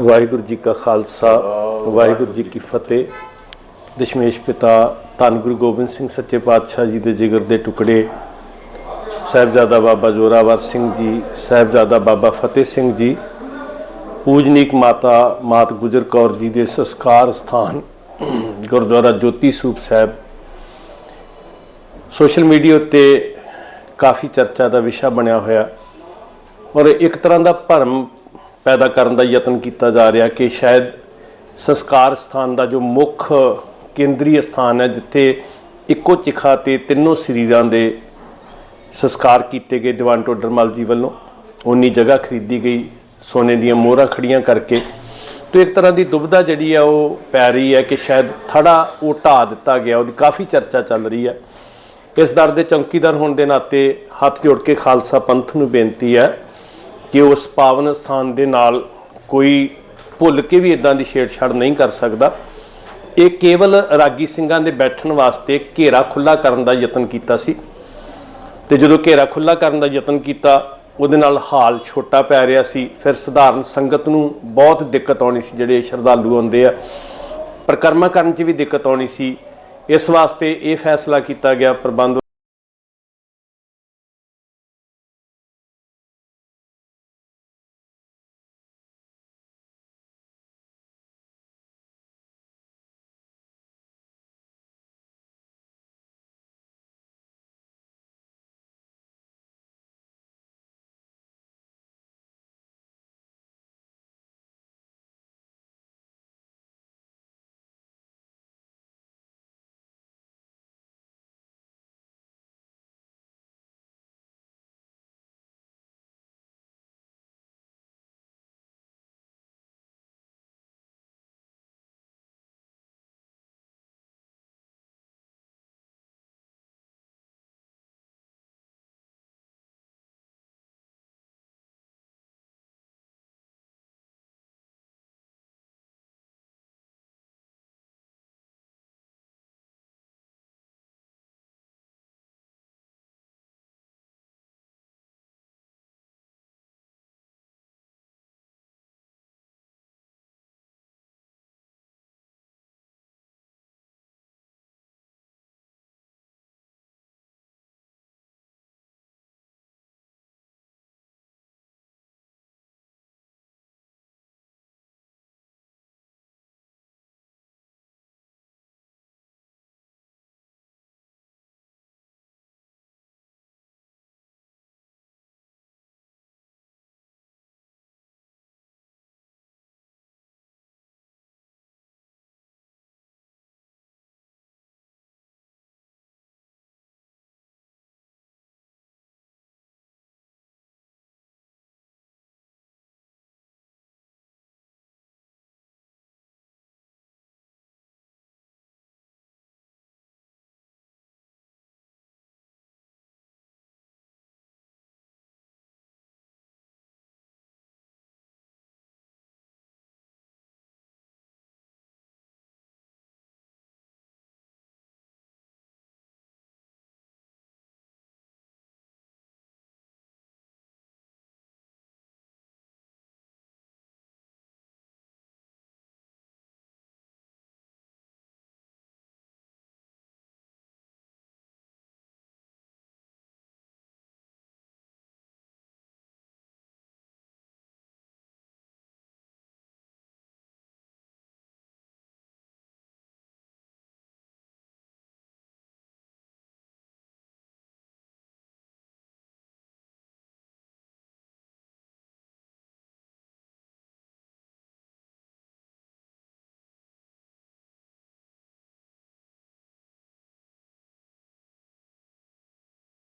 ਵਾਹਿਗੁਰੂ ਜੀ ਕਾ ਖਾਲਸਾ, ਵਾਹਿਗੁਰੂ ਜੀ ਕੀ ਫਤਿਹ। ਦਸ਼ਮੇਸ਼ ਪਿਤਾ ਧੰਨ ਗੁਰੂ ਗੋਬਿੰਦ ਸਿੰਘ ਸੱਚੇ ਪਾਤਸ਼ਾਹ ਜੀ ਦੇ ਜਿਗਰ ਦੇ ਟੁਕੜੇ, ਸਾਹਿਬਜ਼ਾਦਾ ਬਾਬਾ ਜੋਰਾਵਰ ਸਿੰਘ ਜੀ, ਸਾਹਿਬਜ਼ਾਦਾ ਬਾਬਾ ਫਤਿਹ ਸਿੰਘ ਜੀ, ਪੂਜਨੀਕ ਮਾਤਾ ਮਾਤ ਗੁਜਰ ਕੌਰ ਜੀ ਦੇ ਸੰਸਕਾਰ ਸਥਾਨ, ਗੁਰਦੁਆਰਾ ਜੋਤੀ ਸੂਪ ਸਾਹਿਬ। ਸੋਸ਼ਲ ਮੀਡੀਆ ਉੱਤੇ ਕਾਫੀ ਚਰਚਾ ਦਾ ਵਿਸ਼ਾ ਬਣਿਆ ਹੋਇਆ। ਔਰ ਇੱਕ ਤਰ੍ਹਾਂ ਦਾ ਭਰਮ ਪੈਦਾ ਕਰਨ ਦਾ ਯਤਨ ਕੀਤਾ ਜਾ ਰਿਹਾ ਕਿ ਸ਼ਾਇਦ ਸੰਸਕਾਰ ਸਥਾਨ ਦਾ ਜੋ ਮੁੱਖ ਕੇਂਦਰੀ ਸਥਾਨ ਹੈ, ਜਿੱਥੇ ਇੱਕੋ ਚਿਖਾ ਤੇ ਤਿੰਨੋਂ ਸਰੀਰਾਂ ਦੇ ਸੰਸਕਾਰ ਕੀਤੇ ਗਏ ਦੀਵਾਨ ਟੋਡਰਮਲ ਜੀ ਵੱਲੋਂ ਉਨੀ ਜਗ੍ਹਾ ਖਰੀਦੀ ਗਈ, ਸੋਨੇ ਦੀਆਂ ਮੋਹਰਾਂ ਖੜੀਆਂ ਕਰਕੇ। ਤੇ ਇੱਕ ਤਰ੍ਹਾਂ ਦੀ ਦੁਬਿਧਾ ਜਿਹੜੀ ਆ, ਉਹ ਪੈ ਰਹੀ ਹੈ ਕਿ ਸ਼ਾਇਦ ਥੜਾ ਉਹ ਢਾ ਦਿੱਤਾ ਗਿਆ, ਉਹਦੀ ਕਾਫੀ ਚਰਚਾ ਚੱਲ ਰਹੀ ਹੈ। ਇਸ ਦਰ ਦੇ ਚੌਕੀਦਾਰ ਹੋਣ ਦੇ ਨਾਤੇ ਹੱਥ ਜੋੜ ਕੇ ਖਾਲਸਾ ਪੰਥ ਨੂੰ ਬੇਨਤੀ ਹੈ ਕਿ ਉਸ ਪਾਵਨ ਸਥਾਨ ਦੇ ਨਾਲ ਕੋਈ ਭੁੱਲ ਕੇ ਵੀ ਇਦਾਂ ਦੀ ਛੇੜਛਾੜ ਨਹੀਂ ਕਰ ਸਕਦਾ। ਇਹ ਕੇਵਲ ਰਾਗੀ ਸਿੰਘਾਂ ਦੇ ਬੈਠਣ ਵਾਸਤੇ ਘੇਰਾ ਖੁੱਲਾ ਕਰਨ ਦਾ ਯਤਨ ਕੀਤਾ ਸੀ। ਤੇ ਜਦੋਂ ਘੇਰਾ ਖੁੱਲਾ ਕਰਨ ਦਾ ਯਤਨ ਕੀਤਾ, ਉਹਦੇ ਨਾਲ ਹਾਲ ਛੋਟਾ ਪੈ ਰਿਹਾ ਸੀ। ਫਿਰ ਸਧਾਰਨ ਸੰਗਤ ਨੂੰ ਬਹੁਤ ਦਿੱਕਤ ਆਉਣੀ ਸੀ, ਜਿਹੜੇ ਸ਼ਰਧਾਲੂ ਆਉਂਦੇ ਆ। ਪਰਿਕਰਮਾ ਕਰਨ 'ਚ ਵੀ ਦਿੱਕਤ ਆਉਣੀ ਸੀ। ਇਸ ਵਾਸਤੇ ਇਹ ਫੈਸਲਾ ਕੀਤਾ ਗਿਆ ਪ੍ਰਬੰਧ